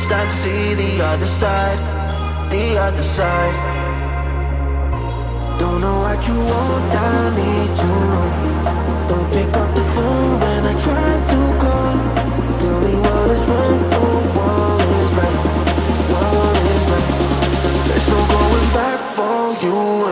It's time to see the other side, the other side. Don't know what you want, I need to know. Don't pick up the phone when I try to call. Tell me what is wrong, oh, what is right, what is right. No going back for you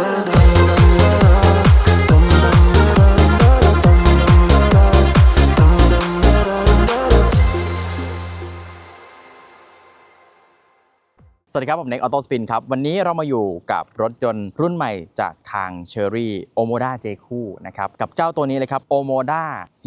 สวัสดีครับ ผมเน็กออโต้สปินครับ วันนี้เรามาอยู่กับรถยนต์รุ่นใหม่จากทางเชอรี่โอโมดาเจคูนะครับ กับเจ้าตัวนี้เลยครับโอโมดา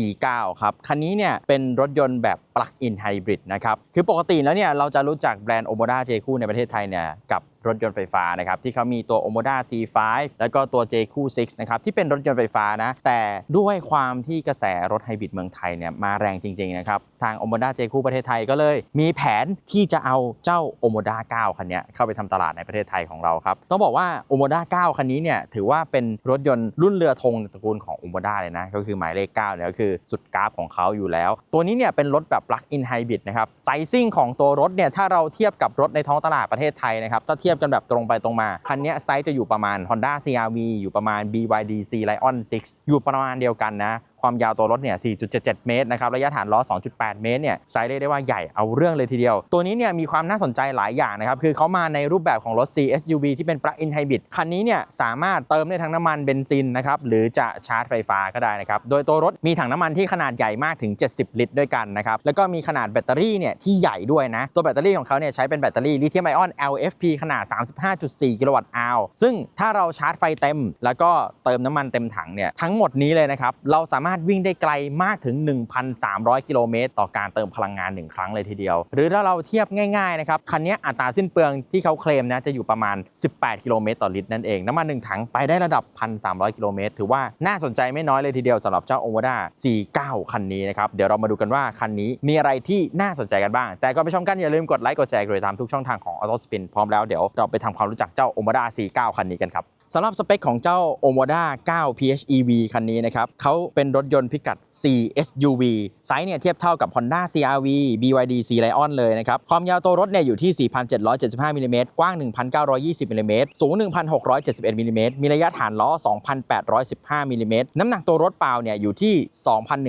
49 ครับ คันนี้เนี่ยเป็นรถยนต์แบบปลั๊กอินไฮบริดนะครับ คือปกติแล้วเนี่ยเราจะรู้จักแบรนด์โอโมดาเจคูในประเทศไทยเนี่ยกับ รถยนต์ไฟฟ้านะครับที่เขามีตัว Omoda C5 แล้วก็ตัว JQ 6 นะครับที่เป็นรถยนต์ไฟฟ้านะแต่ด้วยความที่กระแสรถไฮบริดเมืองไทยเนี่ยมาแรงจริงๆนะครับทาง Omoda JQ ประเทศไทยก็เลย มีแผนที่จะเอาเจ้า Omoda 9 คันเนี้ยเข้าไปทำตลาดในประเทศไทยของเราครับต้องบอกว่า Omoda 9 คันนี้เนี่ยถือว่าเป็นรถยนต์รุ่นเรือธงตระกูลของ Omoda เลยนะก็คือหมายเลข9เนี่ยก็คือสุดกราฟของเขาอยู่แล้ว ตัวนี้เนี่ยเป็นรถแบบ plug-in hybrid นะครับไซซิ่งของตัวรถเนี่ยถ้าเราเทียบกับรถในท้องตลาดประเทศไทยนะครับถ้าเทียบกันแบบตรงไปตรงมา คันนี้ไซส์จะอยู่ประมาณ Honda CRV อยู่ประมาณ BYD C Lion 6 อยู่ประมาณเดียวกันนะ ความยาวตัวรถเนี่ย 4.77 เมตรนะครับ ระยะฐานล้อ 2.8 เมตรเนี่ยไซส์เรียกได้ว่าใหญ่เอาเรื่องเลยทีเดียว ตัวนี้เนี่ยมีความน่าสนใจหลายอย่างนะครับ คือเขามาในรูปแบบของรถ CSUV ที่เป็น plug-in hybrid คันนี้เนี่ยสามารถเติมได้ทั้งน้ำมันเบนซินนะครับ หรือจะชาร์จไฟฟ้าก็ได้นะครับ โดยตัวรถมีถังน้ำมันที่ขนาดใหญ่มากถึง 70 ลิตรด้วยกันนะครับ แล้วก็มีขนาดแบตเตอรี่เนี่ยที่ใหญ่ด้วยนะ ตัวแบตเตอรี่ของเขาเนี่ยใช้เป็นแบตเตอรี่ลิเธียมไอออน LFP ขนาด 35.4 กิโลวัตต์อาวซึ่งถ้าเราชาร์จไฟเต็ม แล้วก็เติมน้ำมันเต็มถังเนี่ยทั้งหมดนี้เลยนะครับเราสามารถวิ่งได้ไกลมากถึง 1,300 กิโลเมตรต่อการเติมพลังงาน 1 ครั้งเลยทีเดียว หรือถ้าเราเทียบง่ายๆนะครับคันนี้อัตราสิ้นเปลืองที่เขาเคลมนะจะอยู่ประมาณ 18 กิโลเมตรต่อลิตรนั่นเอง น้ำมัน 1 ถังไปได้ระดับ 1,300 กิโลเมตรถือว่าน่าสนใจไม่น้อยเลยทีเดียวสำหรับเจ้า o m o d a 49 คันนี้นะครับเดี๋ยวเรามาดูกันว่าคันนี้มีอะไรที่น่าสนใจกันบ้าง แต่ก่อนไปชมกันอย่าลืมกดไลค์กดแชร์กดติดตามทุกช่องทางของ Auto Spin พร้อมแล้วเดี๋ยวเราไปทำความรู้จักเจ้า o m o d a 49คันนี้กันครับ สำหรับสเปคของเจ้า Omoda 9 PHEV คันนี้นะครับเขาเป็นรถยนต์พิกัด 4SUV ไซส์เนี่ยเทียบเท่ากับ Honda CRV BYD C Lion เลยนะครับ ความยาวตัวรถเนี่ยอยู่ที่ 4,775มิลลิเมตรกว้าง 1,920มิลลิเมตรสูง 1,671มิลลิเมตรมีระยะฐานล้อ 2,815มิลลิเมตรน้ำหนักตัวรถเปล่าเนี่ยอยู่ที่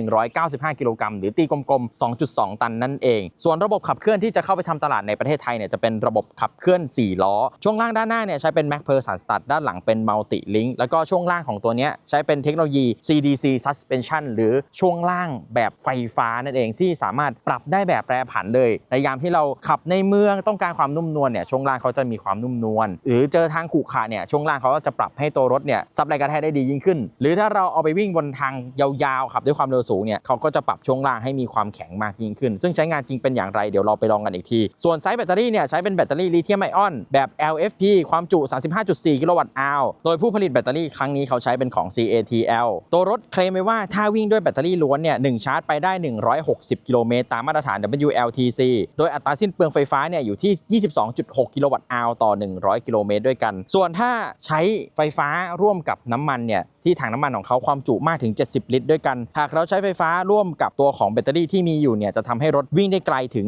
2,195 กิโลกรัมหรือตีกลมๆ 2.2 ตันนั่นเอง ส่วนระบบขับเคลื่อนที่จะเข้าไปทำตลาดในประเทศไทยเนี่ยจะเป็นระบบขับเคลื่อน 4 ล้อ ช่วงล่างด้านหน้าเนี่ยใช้เป็น Mac p e r s o n Start ด้านหลังเป็น Multi Link แล้วก็ช่วงล่างของตัวนี้ใช้เป็นเทคโนโลยี CDC Suspension หรือช่วงล่างแบบไฟฟ้านั่นเองที่สามารถปรับได้แบบแปรผันเลย ในยามที่เราขับในเมืองต้องการความนุ่มนวลเนี่ยช่วงล่างเขาจะมีความนุ่มนวลหรือเจอทางขรุขระเนี่ยช่วงล่างเขาก็จะปรับให้ตัวรถเนี่ยซับแรงกระแทกได้ดียิ่งขึ้น หรือถ้าเราเอาไปวิ่งบนทางยาวๆขับด้วยความเร็วสูงเนี่ยเขาก็จะปรับช่วงล่างให้มีความแข็งมากยิ่งขึ้น ซึ่งใช้งานจริงเป็นอย่างไรเดี๋ยวเราไปลองกันอีกที ส่วนไซส์แบตเตอรี่เนี่ยใช้เป็นแบตเตอรี่ลิเธียมไอออนแบบ LFP ความจุ 35.4 กิโลวัตต์อวโดยผู้ผลิตแบตเตอรี่ครั้งนี้เขาใช้เป็นของ CATL ตัวรถเคลมไว้ว่าถ้าวิ่งด้วยแบตเตอรี่ล้วนเนี่ยหนึ่งชาร์จไปได้ 160 กิโลเมตรตามมาตรฐาน WLTC โดยอัตราสิ้นเปลืองไฟฟ้าเนี่ยอยู่ที่ 22.6 กิโลวัตต์อาวต่อ 100 กิโลเมตรด้วยกัน ส่วนถ้าใช้ไฟฟ้าร่วมกับน้ำมันเนี่ยที่ถังน้ำมันของเขาความจุมากถึง 70 ลิตรด้วยกัน หากเราใช้ไฟฟ้าร่วมกับตัวของแบตเตอรี่ที่มีอยู่เนี่ยจะทำให้รถวิ่งได้ไกลถึง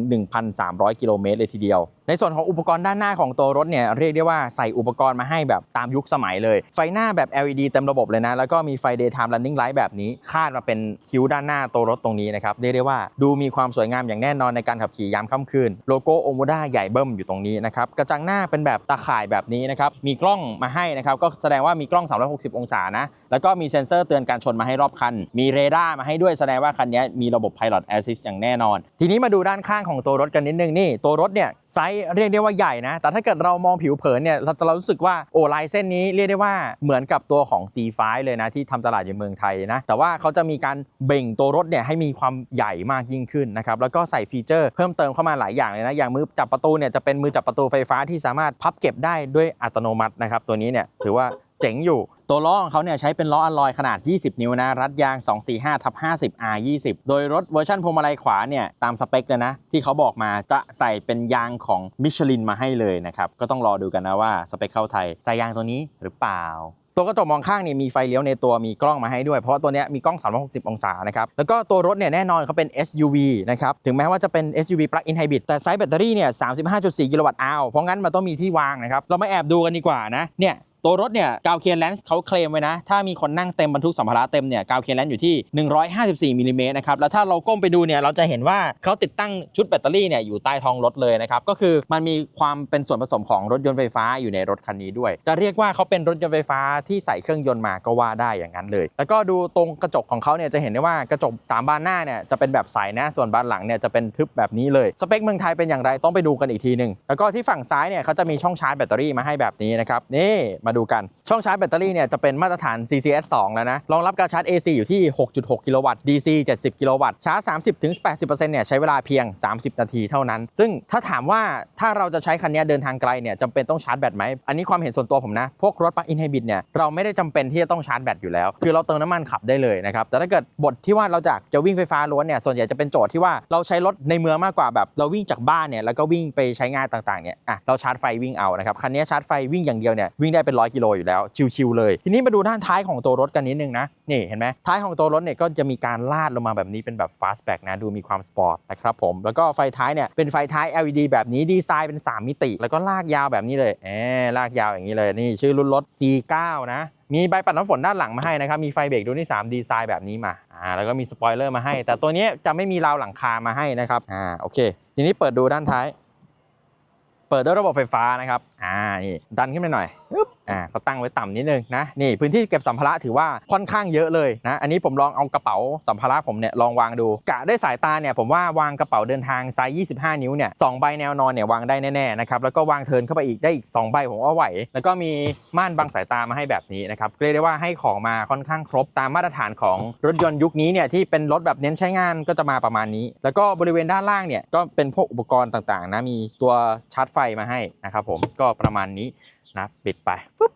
1,300 กิโลเมตรเลยทีเดียว ในส่วนของอุปกรณ์ด้านหน้าของตัวรถเนี่ยเรียกได้ว่าใส่อุปกรณ์มาให้แบบตามยุคสมัยเลย ไฟหน้าแบบ LED เต็มระบบเลยนะ แล้วก็มีไฟ daytime running light แบบนี้ คาดมาเป็นคิ้วด้านหน้าตัวรถตรงนี้นะครับเรียกได้ว่าดูมีความสวยงามอย่างแน่นอนในการขับขี่ยามค่ำคืนโลโก้โอโมด้าใหญ่เบิ้มอยู่ตรงนี้นะครับกระจังหน้าเป็นแบบตาข่ายแบบนี้นะครับมีกล้องมาให้นะครับก็แสดงว่ามีกล้อง 360 องศานะแล้วก็มีเซ็นเซอร์เตือนการชนมาให้รอบคัน มีเรดาร์มาให้ด้วยแสดงว่าคันนี้มีระบบ Pilot Assist อย่างแน่นอน ทีนี้มาดูด้านข้างของตัวรถกันนิดนึงนี่ตัวรถเนี่ยไซสเรียกได้ว่าใหญ่นะ แต่ถ้าเกิดเรามองผิวเผินเนี่ยเราจะรู้สึกว่าโอ้ลายเส้นนี้เรียกได้ว่าเหมือนกับตัวของ C5 เลยนะที่ทำตลาดในเมืองไทยนะ แต่ว่าเขาจะมีการเบ่งตัวรถเนี่ยให้มีความใหญ่มากยิ่งขึ้นนะครับ แล้วก็ใส่ฟีเจอร์เพิ่มเติมเข้ามาหลายอย่างเลยนะ อย่างมือจับประตูเนี่ยจะเป็นมือจับประตูไฟฟ้าที่สามารถพับเก็บได้ด้วยอัตโนมัตินะครับ ตัวนี้เนี่ยถือว่า เจ๋งอยู่ ตัวล้อของเขาเนี่ยใช้เป็นล้ออลลอยขนาด 20 นิ้วนะ รัดยาง 245ทับ50 R 20โดยรถเวอร์ชันพวงมาลัยขวาเนี่ยตามสเปคเลยนะ ที่เขาบอกมาจะใส่เป็นยางของมิชลินมาให้เลยนะครับ ก็ต้องรอดูกันนะว่าสเปคเข้าไทยใส่ยางตัวนี้หรือเปล่าตัวกระจกมองข้างเนี่ยมีไฟเลี้ยวในตัวมีกล้องมาให้ด้วย เพราะว่าตัวเนี้ยมีกล้อง 360 องศานะครับแล้วก็ตัวรถเนี่ยแน่นอนเขาเป็น SUV นะครับถึงแม้ว่าจะเป็น SUV plug-in hybrid แต่ไซส์แบตเตอรี่เนี่ย 35.4 กิโลวัตต์อาวเพราะงั้นมันต้องมีที่วางนะครับ เรามาแอบดูกันดีกว่านะเนี่ยตัวรถเนี่ยกาวเคียนแลนส์เขาเคลมไว้นะ ถ้ามีคนนั่งเต็มบรรทุกสัมภาระเต็มเนี่ยกาวเคียนแลนส์อยู่ที่ 154มิลลิเมตรนะครับ แล้วถ้าเราก้มไปดูเนี่ยเราจะเห็นว่าเขาติดตั้งชุดแบตเตอรี่เนี่ยอยู่ใต้ท้องรถเลยนะครับ ก็คือมันมีความเป็นส่วนผสมของรถยนต์ไฟฟ้าอยู่ในรถคันนี้ด้วย จะเรียกว่าเขาเป็นรถยนต์ไฟฟ้าที่ใส่เครื่องยนต์มาก็ว่าได้อย่างนั้นเลย แล้วก็ดูตรงกระจกของเขาเนี่ยจะเห็นได้ว่ากระจกสามบานหน้าเนี่ยจะเป็นแบบใสนะส่วนบานหลังเนี่ยจะเป็นทึบแบบนี้เลยสเปคเมืองไทยเป็นอย่างไรต้องไปดูกันอีกทีหนึ่งแล้วก็ที่ฝั่งซ้ายเนี่ยเขาจะมีช่องชาร์จแบตเตอรี่มาให้แบบนี้นะครับนี่มาดูกัน ช่องชาร์จแบตเตอรี่เนี่ยจะเป็นมาตรฐาน CCS 2 แล้วนะ รองรับการชาร์จ AC อยู่ที่ 6.6 กิโลวัตต์ DC 70 กิโลวัตต์ ชาร์จ 30-80%เนี่ยใช้เวลาเพียง 30 นาทีเท่านั้น ซึ่งถ้าถามว่าถ้าเราจะใช้คันนี้เดินทางไกลเนี่ยจำเป็นต้องชาร์จแบตไหม อันนี้ความเห็นส่วนตัวผมนะ พวกรถปลั๊กอินไฮบริดเนี่ยเราไม่ได้จำเป็นที่จะต้องชาร์จแบตอยู่แล้ว คือเราเติมน้ำมันขับได้เลยนะครับ แต่ถ้าเกิดบทที่ว่าเราจากจะวิ่งไฟฟ้าล้วนเนี่ย ส่วนใหญ่จะเป็นโจทย์ที่ว่าเราใช้รถในเมืองมากกว่าแบบเราวิ่งจากบ้านเนี่ยแล้วก็วิ่งไปใช้งานต่างๆเนี่ย อะเราชาร์จไฟวิ่งเอานะครับ คันนี้ชาร์จไฟวิ่งอย่างเดียวเนี่ยวิ่งได้เป็นร้อยกิโลอยู่แล้ว ชิวๆเลย ทีนี้มาดูด้านท้ายของตัวรถกันนิดนึงนะ นี่เห็นไหมท้ายของตัวรถเนี่ยก็จะมีการลาดลงมาแบบนี้เป็นแบบ fastback นะ ดูมีความสปอร์ตนะครับผม แล้วก็ไฟท้ายเนี่ยเป็นไฟท้าย LED แบบนี้ดีไซน์เป็น 3 มิติ แล้วก็ลากยาวแบบนี้เลยแอบลากยาวอย่างนี้เลยนี่ชื่อรุ่นรถ C9 นะมีใบปัดน้ำฝนด้านหลังมาให้นะครับ มีไฟเบรกดูที่3ดีไซน์แบบนี้มา อ่า แล้วก็มีสปอยเลอร์มาให้ แต่ตัวนี้จะไม่มีราวหลังคามาให้นะครับ อ่า โอเค ทีนี้เปิดดูด้านท้าย เปิดด้วยระบบไฟฟ้านะครับ อ่า นี่ ดันขึ้นไปหน่อยอึ๊บ อ่าเขาตั้งไว้ต่ำนิดนึงนะนี่พื้นที่เก็บสัมภาระถือว่าค่อนข้างเยอะเลยนะอันนี้ผมลองเอากระเป๋าสัมภาระผมเนี่ยลองวางดูกะด้วยสายตาเนี่ยผมว่าวางกระเป๋าเดินทางไซส์25 นิ้วเนี่ยสองใบแนวนอนเนี่ยวางได้แน่ๆนะครับแล้วก็วางเทินเข้าไปอีกได้อีก 2 ใบผมว่าไหว แล้วก็มีม่านบังสายตามาให้แบบนี้นะครับเรียกได้ว่าให้ของมาค่อนข้างครบตามมาตรฐานของรถยนต์ยุคนี้เนี่ยที่เป็นรถแบบเน้นใช้งานก็จะมาประมาณนี้ แล้วก็บริเวณด้านล่างเนี่ยก็เป็นพวกอุปกรณ์ต่างๆนะมีตัวชาร์จไฟมาให้นะครับผมก็ประมาณนี้ นะปิดไปปุ๊บ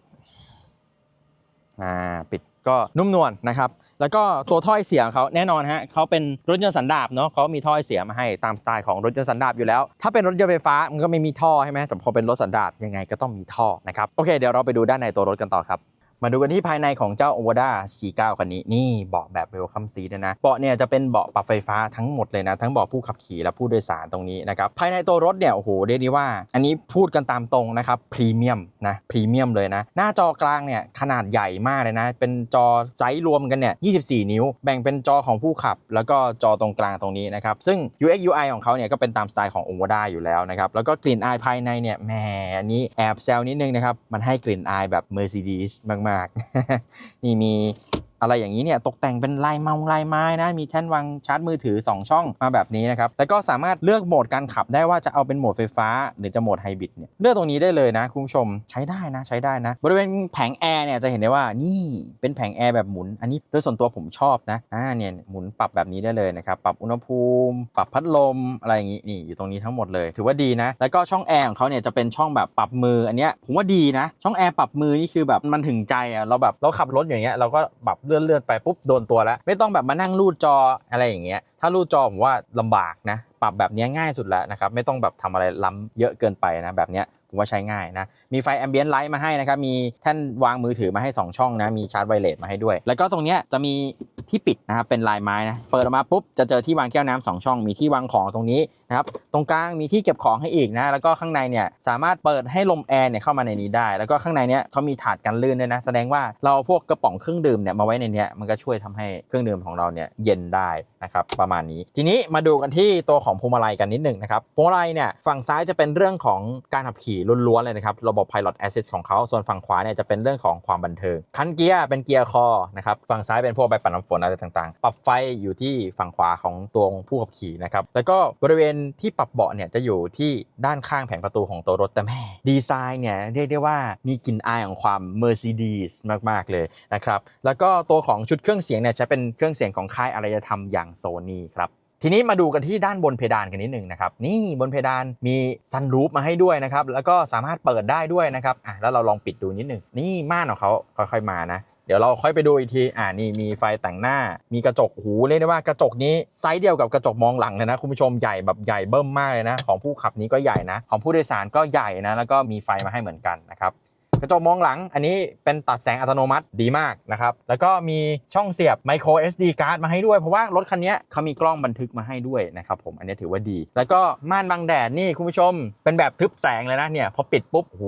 อ่าปิดก็นุ่มนวลนะครับ แล้วก็ตัวถ้อยเสียงเขาแน่นอนฮะเขาเป็นรถยนต์สันดาปเนาะเขามีถ้อยเสียงมาให้ตามสไตล์ของรถยนต์สันดาปอยู่แล้ว ถ้าเป็นรถยนต์ไฟฟ้ามันก็ไม่มีท่อใช่ไหมแต่พอเป็นรถสันดาปยังไงก็ต้องมีท่อนะครับ โอเค เดี๋ยวเราไปดูด้านในตัวรถกันต่อครับ มาดูกันที่ภายในของเจ้า o อ d a C9 คันนี้ นี่เบาะแบบ Welcome Seat ด้วยนะ เบาะเนี่ยจะเป็นเบาะปรับไฟฟ้าทั้งหมดเลยนะ ทั้งเบาะผู้ขับขี่และผู้โดยสารตรงนี้นะครับ ภายในตัวรถเนี่ย โอ้โห เรียกได้ว่า อันนี้พูดกันตามตรงนะครับ พรีเมียมนะ พรีเมียมเลยนะ หน้าจอกลางเนี่ยขนาดใหญ่มากเลยนะ เป็นจอไซส์รวมกันเนี่ย 24 นิ้ว แบ่งเป็นจอของผู้ขับ แล้วก็จอตรงกลางตรงนี้นะครับ ซึ่ง UX UI ของเขาเนี่ยก็เป็นตามสไตล์ของ o อ d a อยู่แล้วนะครับ แล้วก็กลิ่นอายภายในเนี่ยแหมอันนี้แอบแซวนิดนึงนะครับมันให้กลิ่นอายแบบ Mercedes มากๆนี่มี อะไรอย่างนี้เนี่ยตกแต่งเป็นลายเมาลายไม้นะมีแท่นวางชาร์จมือถือ 2 ช่องมาแบบนี้นะครับแล้วก็สามารถเลือกโหมดการขับได้ว่าจะเอาเป็นโหมดไฟฟ้า หรือจะโหมดไฮบริดเนี่ยเลือกตรงนี้ได้เลยนะคุณผู้ชมใช้ได้นะใช้ได้นะ บริเวณแผงแอร์เนี่ยจะเห็นได้ว่านี่เป็นแผงแอร์แบบหมุน อันนี้โดยส่วนตัวผมชอบนะอ่าเนี่ยหมุนปรับแบบนี้ได้เลยนะครับปรับอุณหภูมิ ปรับพัดลมอะไรอย่างนี้นี่อยู่ตรงนี้ทั้งหมดเลย ถือว่าดีนะ แล้วก็ช่องแอร์ของเขาเนี่ยจะเป็นช่องแบบปรับมืออันเนี้ยผมว่าดีนะ ช่องแอร์ปรับมือนี่คือแบบมันถึงใจอะเราแบบเราขับรถอย่างเงี้ยเราก็แบบเลื่อนเลื่อนๆไปปุ๊บโดนตัวแล้ว ไม่ต้องแบบมานั่งรูดจออะไรอย่างเงี้ยถ้ารูดจอผมว่าลำบากนะ ปรับแบบนี้ง่ายสุดแล้วนะครับ ไม่ต้องแบบทำอะไรล้ำเยอะเกินไปนะแบบเนี้ย ผมว่าใช้ง่ายนะ มีไฟแอมเบียนไลท์มาให้นะครับ มีแท่นวางมือถือมาให้ 2 ช่องนะ มีชาร์จไวเลสมาให้ด้วย แล้วก็ตรงนี้จะมีที่ปิดนะครับ เป็นลายไม้นะ เปิดออกมาปุ๊บ จะเจอที่วางแก้วน้ำสองช่อง มีที่วางของตรงนี้นะครับ ตรงกลางมีที่เก็บของให้อีกนะ แล้วก็ข้างในเนี่ยสามารถเปิดให้ลมแอร์เนี่ยเข้ามาในนี้ได้ แล้วก็ข้างในเนี่ยเขามีถาดกันลื่นด้วยนะ แสดงว่าเราเอาพวกกระป๋องเครื่องดื่มเนี่ยมาไว้ในนี้มันก็ช่วยทำให้เครื่องดื่มของเราเนี่ยเย็นได้นะครับประมาณนี้ ทีนี้มาดูกันที่ตัวของพวงมาลัยกันนิดหนึ่งนะครับพวงมาลัยเนี่ยฝั่งซ้ายจะเป็นเรื่องของการขับขี่ล้วนๆเลยนะครับ ระบบ Pilot Assist ของเขา ส่วนฝั่งขวาเนี่ยจะเป็นเรื่องของความบันเทิง คันเกียร์เป็นเกียร์คอนะครับ ฝั่งซ้ายเป็นพวกใบปัดน้ำฝนอะไรต่างๆ ปรับไฟอยู่ที่ฝั่งขวาของตัวผู้ขับขี่นะครับ แล้วก็บริเวณที่ปรับเบาะเนี่ยจะอยู่ที่ด้านข้างแผงประตูของตัวรถแต่แม่ดีไซน์เนี่ยเรียกได้ว่ามีกลิ่นอายของความ Mercedes มากๆเลยนะครับ แล้วก็ตัวของชุดเครื่องเสียงเนี่ยจะเป็นเครื่องเสียงของค่ายอารยธรรมอย่างโซนี่ครับ ทีนี้มาดูกันที่ด้านบนเพดานกันนิดหนึ่งนะครับนี่บนเพดานมีซันรูฟมาให้ด้วยนะครับแล้วก็สามารถเปิดได้ด้วยนะครับอะแล้วเราลองปิดดูนิดหนึ่งนี่ม่านของเขาค่อยๆมานะเดี๋ยวเราค่อยไปดูอีกทีอ่านี่มีไฟแต่งหน้า มีกระจกหูเรียกได้ว่ากระจกนี้ไซส์เดียวกับกระจกมองหลังเลยนะคุณผู้ชมใหญ่แบบใหญ่เบิ้มมากเลยนะ ของผู้ขับนี้ก็ใหญ่นะ ของผู้โดยสารก็ใหญ่นะแล้วก็มีไฟมาให้เหมือนกันนะครับ กระจกมองหลังอันนี้เป็นตัดแสงอัตโนมัติดีมากนะครับ แล้วก็มีช่องเสียบ micro SD card มาให้ด้วย เพราะว่ารถคันนี้เขามีกล้องบันทึกมาให้ด้วยนะครับผมอันนี้ถือว่าดี แล้วก็ม่านบังแดดนี่คุณผู้ชม เป็นแบบทึบแสงเลยนะเนี่ยพอปิดปุ๊บโอ้โห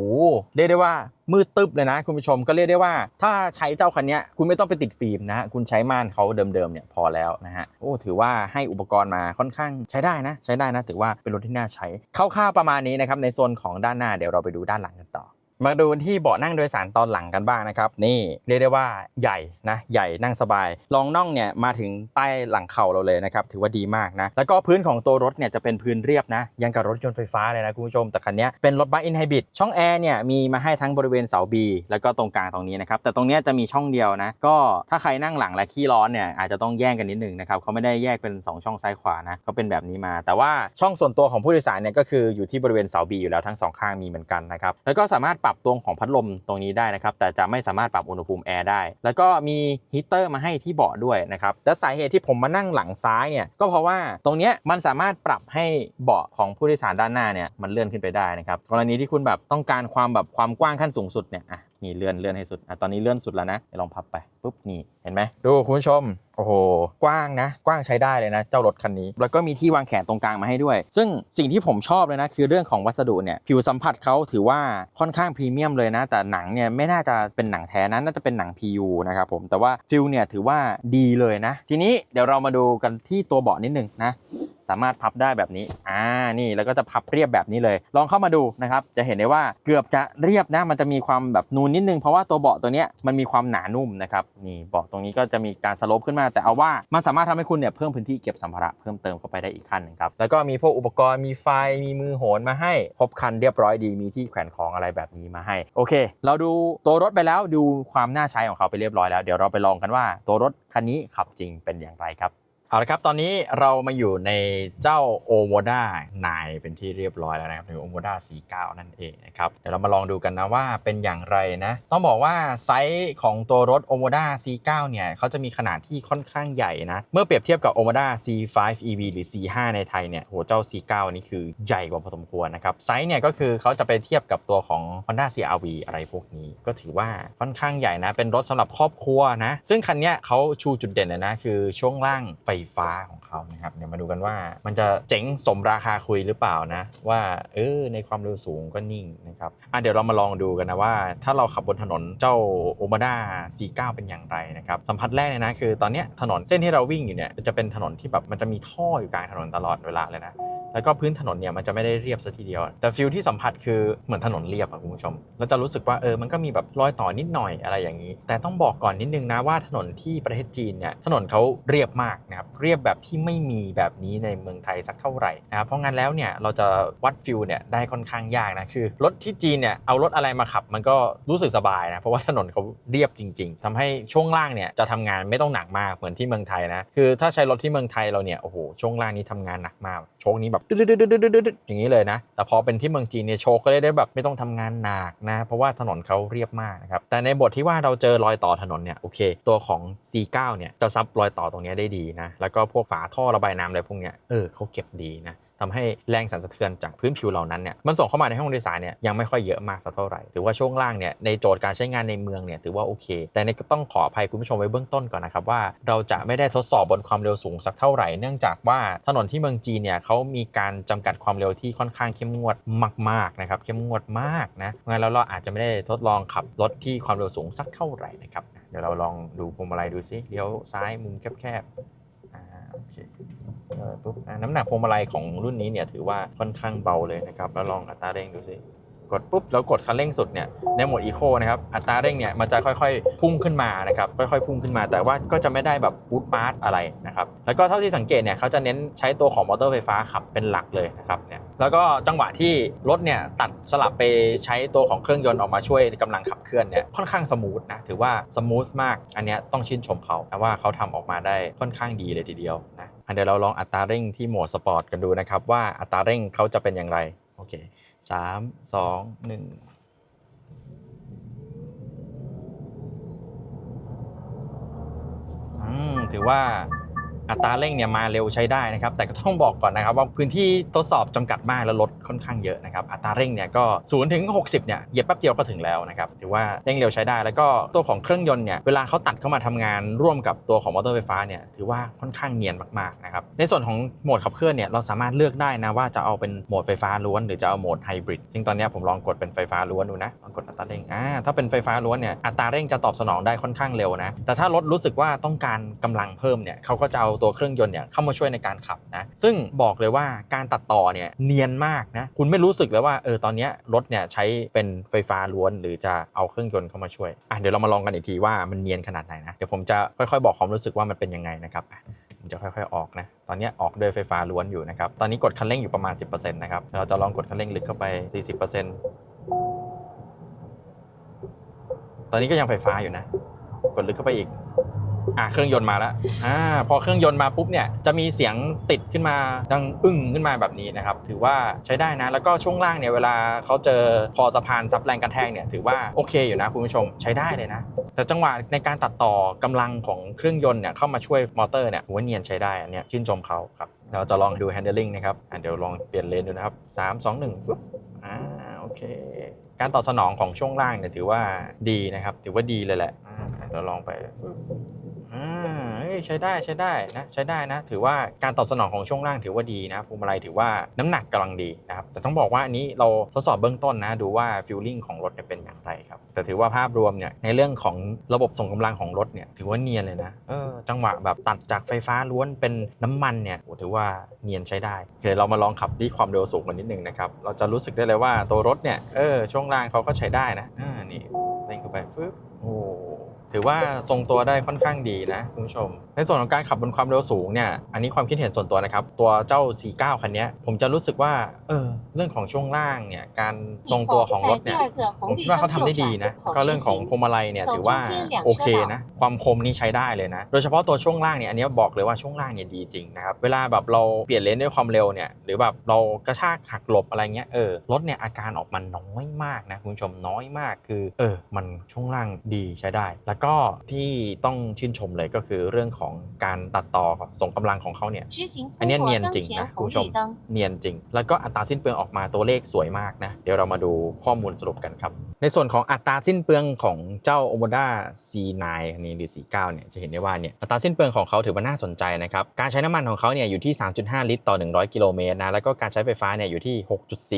เรียกได้ว่ามืดตึ๊บเลยนะคุณผู้ชมก็เรียกได้ว่า ถ้าใช้เจ้าคันนี้คุณไม่ต้องไปติดฟิล์มนะฮะคุณใช้ม่านเขาเดิมๆเนี่ยพอแล้วนะฮะโอ้ถือว่าให้อุปกรณ์มาค่อนข้างใช้ได้นะ ใช้ได้นะถือว่าเป็นรถที่น่าใช้คร่าวๆประมาณนี้นะครับในโซนของด้านหน้าเดี๋ยวเราไปดูด้านหลังกันต่อ มาดูที่เบาะนั่งโดยสารตอนหลังกันบ้างนะครับ นี่เรียกได้ว่าใหญ่นะใหญ่นั่งสบายรองน่องเนี่ยมาถึงใต้หลังเข่าเราเลยนะครับถือว่าดีมากนะแล้วก็พื้นของตัวรถเนี่ยจะเป็นพื้นเรียบนะยังกับรถยนต์ไฟฟ้าเลยนะคุณผู้ชมแต่คันนี้เป็นรถบัสอินไฮบริดช่องแอร์เนี่ยมีมาให้ทั้งบริเวณเสา B แล้วก็ตรงกลางตรงนี้นะครับแต่ตรงนี้จะมีช่องเดียวนะก็ถ้าใครนั่งหลังและขี้ร้อนเนี่ยอาจจะต้องแย่งกันนิดหนึงนะครับเขาไม่ได้แยกเป็นสองช่องซ้ายขวานะเขาเป็นแบบนี้มา แต่ว่าช่องส่วนตัวของผู้โดยสารเนี่ยก็คืออยู่ที่บริเวณเสา B อยู่แล้วทั้งสองข้างมีเหมือนกันนะครับแล้วก็สามารถปรับับตรงของพัดลมตรงนี้ได้นะครับ แต่จะไม่สามารถปรับอุณหภูมิแอร์ได้ แล้วก็มีฮีเตอร์มาให้ที่เบาะด้วยนะครับและสาเหตุที่ผมมานั่งหลังซ้ายเนี่ยก็เพราะว่าตรงเนี้ยมันสามารถปรับให้เบาะของผู้โดยสารด้านหน้าเนี่ยมันเลื่อนขึ้นไปได้นะครับกรณีที่คุณแบบต้องการความแบบความกว้างขั้นสูงสุดเนี่ยอะนี่เลื่อนเลื่อนให้สุดอะตอนนี้เลื่อนสุดแล้วนะลองพับไปปุ๊บนี่เห็นไหมดูคุณผู้ชมโอ้โหกว้างนะ กว้างใช้ได้เลยนะ เจ้ารถคันนี้ แล้วก็มีที่วางแขนตรงกลางมาให้ด้วย ซึ่งสิ่งที่ผมชอบเลยนะ คือเรื่องของวัสดุเนี่ย ผิวสัมผัสเขาถือว่าค่อนข้างพรีเมียมเลยนะ แต่หนังเนี่ยไม่น่าจะเป็นหนังแท้นะน่าจะเป็นหนัง PU นะครับผม แต่ว่าฟิลเนี่ยถือว่าดีเลยนะ ทีนี้เดี๋ยวเรามาดูกันที่ตัวเบาะนิดนึงนะสามารถพับได้แบบนี้ อ่า นี่ แล้วก็จะพับเรียบแบบนี้เลย ลองเข้ามาดูนะครับ จะเห็นได้ว่าเกือบจะเรียบนะ มันจะมีความแบบนูนนิดนึง เพราะว่าตัวเบาะตัวเนี้ยมันมีความหนานุ่มนะครับ นี่ เบาะตรงนี้ก็จะมีการสโลปขึ้นมาแต่เอาว่ามันสามารถทำให้คุณเนี่ยเพิ่มพื้นที่เก็บสัมภาระเพิ่มเติมเข้าไปได้อีกขั้นนึงครับแล้วก็มีพวกอุปกรณ์มีไฟมีมือโหนมาให้ครบครันเรียบร้อยดีมีที่แขวนของอะไรแบบนี้มาให้โอเค เราดูตัวรถไปแล้วดูความน่าใช้ของเขาไปเรียบร้อยแล้วเดี๋ยวเราไปลองกันว่าตัวรถคันนี้ขับจริงเป็นอย่างไรครับ เอาละครับ ตอนนี้เรามาอยู่ในเจ้าโอโมด้านายเป็นที่เรียบร้อยแล้วนะครับหรือโอโมด้า49นั่นเองนะครับ เดี๋ยวเรามาลองดูกันนะว่าเป็นอย่างไรนะ ต้องบอกว่าไซส์ของตัวรถโอโมด้า49เนี่ยเขาจะมีขนาดที่ค่อนข้างใหญ่นะ เมื่อเปรียบเทียบกับโอโมด้า C5 EV หรือ C5 ในไทยเนี่ยโหเจ้า C9 นี่คือใหญ่กว่าพอสมควรนะครับ ไซส์เนี่ยก็คือเขาจะไปเทียบกับตัวของ Honda CRV อะไรพวกนี้ ก็ถือว่าค่อนข้างใหญ่นะ เป็นรถสำหรับครอบครัวนะ ซึ่งคันเนี้ยเขาชูจุดเด่นเลยนะคือช่วงล่างไฟฟ้าของเขานะครับเดี๋ยวมาดูกันว่ามันจะเจ๋งสมราคาคุยหรือเปล่านะ ว่าเออในความเร็วสูงก็นิ่งนะครับอะเดี๋ยวเรามาลองดูกันนะว่า ถ้าเราขับบนถนนเจ้าโอมาด้า C9 เป็นอย่างไรนะครับสัมผัสแรกเลยนะคือ ตอนเนี้ยถนนเส้นที่เราวิ่งอยู่เนี่ยจะเป็นถนนที่แบบมันจะมีท่ออยู่กลางถนนตลอดเวลาเลยนะ แล้วก็พื้นถนนเนี่ยมันจะไม่ได้เรียบซะทีเดียว แต่ฟิลที่สัมผัสคือเหมือนถนนเรียบอะคุณผู้ชมเราจะรู้สึกว่าเออมันก็มีแบบรอยต่อนิดหน่อยอะไรอย่างนี้ แต่ต้องบอกก่อนนิดนึงนะว่าถนนที่ประเทศจีนเนี่ยถนนเขาเรียบมากนะครับเรียบแบบที่ไม่มีแบบนี้ในเมืองไทยสักเท่าไหร่นะครับเพราะงั้นแล้วเนี่ยเราจะวัดฟิลเนี่ยได้ค่อนข้างยากนะคือรถที่จีนเนี่ยเอารถอะไรมาขับ มันก็รู้สึกสบายนะเพราะว่าถนนเขาเรียบจริง ๆทำให้ช่วงล่างเนี่ยจะทำงานไม่ต้องหนักมากเหมือนที่เมืองไทยนะคือถ้าใช้รถที่เมืองไทยเราเนี่ยโอ้โหช่วงล่างนี้ทำงานหนักมากโชคนี้แบบดึดๆอย่างนี้เลยนะ แต่พอเป็นที่เมืองจีนเนี่ยโชคก็ได้แบบไม่ต้องทำงานหนักนะ เพราะว่าถนนเขาเรียบมากนะครับ แต่ในบทที่ว่าเราเจอรอยต่อถนนเนี่ยโอเค ตัวของ C9 เนี่ยจะซับรอยต่อตรงนี้ได้ดีนะ แล้วก็พวกฝาท่อระบายน้ำอะไรพวกเนี้ยเออเขาเก็บดีนะ ทำให้แรงสั่นสะเทือนจากพื้นผิวเหล่านั้นเนี่ยมันส่งเข้ามาในห้องโดยสารเนี่ยยังไม่ค่อยเยอะมากสักเท่าไหร่ถือว่าช่วงล่างเนี่ยในโจทย์การใช้งานในเมืองเนี่ยถือว่าโอเค แต่ในก็ต้องขออภัยคุณผู้ชมไว้เบื้องต้นก่อนนะครับว่าเราจะไม่ได้ทดสอบบนความเร็วสูงสักเท่าไหร่เนื่องจากว่าถนนที่เมืองจีนเนี่ยเขามีการจำกัดความเร็วที่ค่อนข้างเข้มงวดมากๆนะครับเข้มงวดมากนะงั้นแล้วเราอาจจะไม่ได้ทดลองขับรถที่ความเร็วสูงสักเท่าไหร่นะครับเดี๋ยวเราลองดูพวงมาลัยดูซิเลี้ยวซ้ายมุมแคบๆอ่าโอเค ปุ๊บน้ำหนักพวงมาลัยของรุ่นนี้เนี่ยถือว่าค่อนข้างเบาเลยนะครับแล้วลองอัตราเร่งดูสิกดปุ๊บแล้วกดคันเร่งสุดเนี่ยในโหมดอีโคนะครับอัตราเร่งเนี่ยมันจะค่อยๆพุ่งขึ้นมานะครับค่อยๆพุ่งขึ้นมาแต่ว่าก็จะไม่ได้แบบบูทปาร์ตอะไรนะครับแล้วก็เท่าที่สังเกตเนี่ยเขาจะเน้นใช้ตัวของมอเตอร์ไฟฟ้าขับเป็นหลักเลยนะครับเนี่ยแล้วก็จังหวะที่รถเนี่ยตัดสลับไปใช้ตัวของเครื่องยนต์ออกมาช่วยกำลังขับเคลื่อนเนี่ยค่อนข้างสมูทนะถือว่าสมูทมากอันนี้ต้องชื่นชมเขาว่าเขาทำออกมาได้ค่อนข้างดีเลยทีเดียวนะ เดี๋ยวเราลองอัตราเร่งที่โหมดสปอร์ตกันดูนะครับ ว่าอัตราเร่งเขาจะเป็นอย่างไร โอเคสามสองหนึ่งถือว่า อัตราเร่งเนี่ยมาเร็วใช้ได้นะครับ แต่ก็ต้องบอกก่อนนะครับว่าพื้นที่ทดสอบจำกัดมากและรถค่อนข้างเยอะนะครับอัตราเร่งเนี่ยก็0ถึง60เนี่ยเหยียบแป๊บเดียวก็ถึงแล้วนะครับถือว่าเร่งเร็วใช้ได้ แล้วก็ตัวของเครื่องยนต์เนี่ยเวลาเขาตัดเข้ามาทำงานร่วมกับตัวของมอเตอร์ไฟฟ้าเนี่ยถือว่าค่อนข้างเนียนมากๆนะครับในส่วนของโหมดขับเคลื่อนเนี่ยเราสามารถเลือกได้นะว่าจะเอาเป็นโหมดไฟฟ้าล้วน หรือจะเอาโหมดไฮบริดซึ่งตอนนี้ผมลองกดเป็นไฟฟ้าล้วนดูนะลองกดอัตราเร่งอ่าถ้าเป็นไฟฟ้าล้วนเนี่ยอัตราเร่งจะตอบสนองได้ค่อนข้างเร็วนะแต่ถ้ารถรู้สึกว่าต้องการกำลังเพิ่มเนี่ยเขาก็จะเอาตัวเครื่องยนต์เนี่ยเข้ามาช่วยในการขับนะซึ่งบอกเลยว่าการตัดต่อเนี่ยเนียนมากนะคุณไม่รู้สึกเลยว่าเออตอนนี้รถเนี่ยใช้เป็นไฟฟ้าล้วน หรือจะเอาเครื่องยนต์เข้ามาช่วยอะเดี๋ยวเรามาลองกันอีกทีว่ามันเนียนขนาดไหนนะเดี๋ยวผมจะค่อยๆ บอกความรู้สึกว่ามันเป็นยังไงนะครับผมจะค่อยๆออกนะ ตอนนี้ออกโดยไฟฟ้าล้วนอยู่นะครับ ตอนนี้กดคันเร่งอยู่ประมาณ 10%นะครับ เราจะลองกดคันเร่งลึกเข้าไป 40%ตอนนี้ก็ยังไฟฟ้าอยู่นะ กดลึกเข้าไปอีก อะเครื่องยนต์มาแล้วอ่าพอเครื่องยนต์มาปุ๊บเนี่ยจะมีเสียงติดขึ้นมาดังอึ้งขึ้นมาแบบนี้นะครับถือว่าใช้ได้นะ แล้วก็ช่วงล่างเนี่ยเวลาเขาเจอพอสะพานซับแรงกระแทกเนี่ยถือว่าโอเคอยู่นะคุณผู้ชมใช้ได้เลยนะ แต่จังหวะในการตัดต่อกำลังของเครื่องยนต์เนี่ยเข้ามาช่วยมอเตอร์เนี่ยผมว่าเนียนใช้ได้อันเนี้ยชื่นชมเขาครับเราจะลองดู handling นะครับอะเดี๋ยวลองเปลี่ยนเลนดูนะครับ3 2 1ปุ๊บอ่าโอเค การตอบสนองของช่วงล่างเนี่ยถือว่าดีนะครับ ถือว่าดีเลยแหละเราลองไปปุ๊บอ่าเอ้ย ใช้ได้ใช้ได้นะใช้ได้นะ ถือว่าการตอบสนองของช่วงล่างถือว่าดีนะพวงมาลัยถือว่าน้ำหนักกำลังดีนะครับแต่ต้องบอกว่าอันนี้เราทดสอบเบื้องต้นนะ ดูว่าฟิลลิ่งของรถเป็นอย่างไรครับแต่ถือว่าภาพรวมเนี่ยในเรื่องของระบบส่งกำลังของรถเนี่ยถือว่าเนียนเลยนะเออจังหวะแบบตัดจากไฟฟ้าล้วนเป็นน้ำมันเนี่ยโอ้ถือว่าเนียนใช้ได้โอเคเรามาลองขับที่ความเร็วสูงกันนิดนึงนะครับเราจะรู้สึกได้เลยว่าตัวรถเนี่ยเออช่วงล่างเขาก็ใช้ได้นะอ่านี่เร่งเข้าไปปึ๊บ ถือว่าทรงตัวได้ค่อนข้างดีนะคุณผู้ชม ในส่วนของการขับบนความเร็วสูงเนี่ยอันนี้ความคิดเห็นส่วนตัวนะครับ ตัวเจ้า C9 คันนี้ผมจะรู้สึกว่าเออเรื่องของช่วงล่างเนี่ยการทรงตัวของรถเนี่ยผมคิดว่าเขาทำได้ดีนะก็เรื่องของพวงมาลัยเนี่ยถือว่าโอเคนะความคมนี่ใช้ได้เลยนะ โดยเฉพาะตัวช่วงล่างเนี่ยอันนี้บอกเลยว่าช่วงล่างเนี่ยดีจริงนะครับเวลาแบบเราเปลี่ยนเลนด้วยความเร็วเนี่ยหรือแบบเรากระชากหักหลบอะไรเงี้ยเออรถเนี่ยอาการออกมาน้อยมากนะคุณผู้ชมน้อยมากคือเออมันช่วงล่างดีใช้ได้แล้วก็ที่ต้องชื่นชมเลยก็คือเรื่องของการตัดต่อส่งกำลังของเขาเนี่ยอันเนี้ยเนียนจริงนะคุณผู้ชมเนียนจริง แล้วก็อัตราสิ้นเปลืองออกมาตัวเลขสวยมากนะเดี๋ยวเรามาดูข้อมูลสรุปกันครับ ในส่วนของอัตราสิ้นเปลืองของเจ้า Omoda C9 อันนี้หรือ C9 เนี่ยจะเห็นได้ว่าเนี่ยอัตราสิ้นเปลืองของเขาถือว่าน่าสนใจนะครับการใช้น้ำมันของเขาเนี่ยอยู่ที่ 3.5 ลิตรต่อ 100 กิโลเมตรนะแล้วก็การใช้ไฟฟ้าเนี่ยอยู่ที่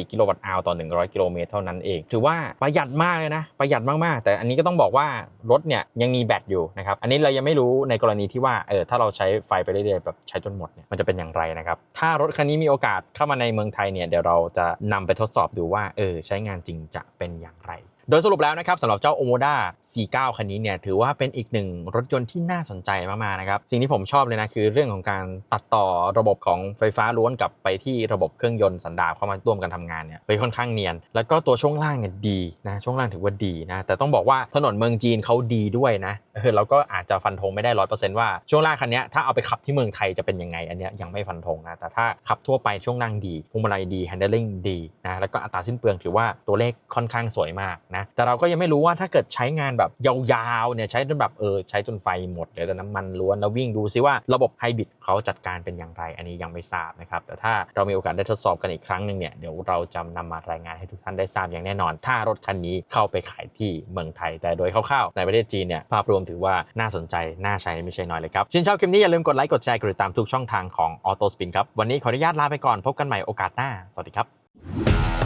6.4 กิโลวัตต์อาวต่อ 100 กิโลเมตรเท่านั้นเอง ถือว่าประหยัดมากเลยนะประหยัดมากๆ แต่อันนี้ก็ต้องบอกว่ารถเนี่ยยังมีแบตอยู่นะครับอันนี้เรายังไม่รู้ในกรณีที่ว่าเออถ้าเราใช้ไฟไปเรื่อยๆแบบใช้จนหมดเนี่ยมันจะเป็นอย่างไรนะครับถ้ารถคันนี้มีโอกาสเข้ามาในเมืองไทยเนี่ยเดี๋ยวเราจะนำไปทดสอบดูว่าเออใช้งานจริงจะเป็นอย่างไร โดยสรุปแล้วนะครับสำหรับเจ้า Omoda C9 คันนี้เนี่ยถือว่าเป็นอีกหนึ่งรถยนต์ที่น่าสนใจมากๆนะครับสิ่งที่ผมชอบเลยนะคือเรื่องของการตัดต่อระบบของไฟฟ้าล้วนกลับไปที่ระบบเครื่องยนต์สันดาปเข้ามาร่วมกันทำงานเนี่ยไปค่อนข้างเนียน แล้วก็ตัวช่วงล่างเนี่ยดีนะช่วงล่างถือว่าดีนะแต่ต้องบอกว่าถนนเมืองจีนเขาดีด้วยนะเออเราก็อาจจะฟันธงไม่ได้ร้อยเปอร์เซ็นต์ว่าช่วงล่างคันนี้ถ้าเอาไปขับที่เมืองไทยจะเป็นยังไงอันนี้ยังไม่ฟันธงนะแต่ถ้าขับทั่วไปช่วงล่างดีพวงมาลัยดี handling ดีนะแล้วก็อัตราสิ้นเปลืองถือว่าตัวเลขค่อนข้างสวยมากนะแต่เราก็ยังไม่รู้ว่าถ้าเกิดใช้งานแบบยาวๆเนี่ยใช้จนแบบเออใช้จนไฟหมดหลือแต่น้ำมันล้วนแล้ววิ่งดูซิว่าระบบไฮบริดเขาจัดการเป็นอย่างไร อันนี้ยังไม่ทราบนะครับแต่ถ้าเรามีโอกาสได้ทดสอบกันอีกครั้งหนึ่งเนี่ยเดี๋ยวเราจะนำมารายงานให้ทุกท่านได้ทราบอย่างแน่นอน ถ้ารถคันนี้เข้าไปขายที่เมืองไทย แต่โดยคร่าวๆในประเทศจีนเนี่ยภาพรวมถือว่าน่าสนใจน่าใช้ไม่ใช่น้อยเลยครับชื่นชอบคลิปนี้อย่าลืมกดไลค์กดแชร์กดติดตามทุกช่องทางของ Auto Spin ครับวันนี้ขออนุญาตลาไปก่อนพบกันใหม่โอกาสหน้าสวัสดีครับ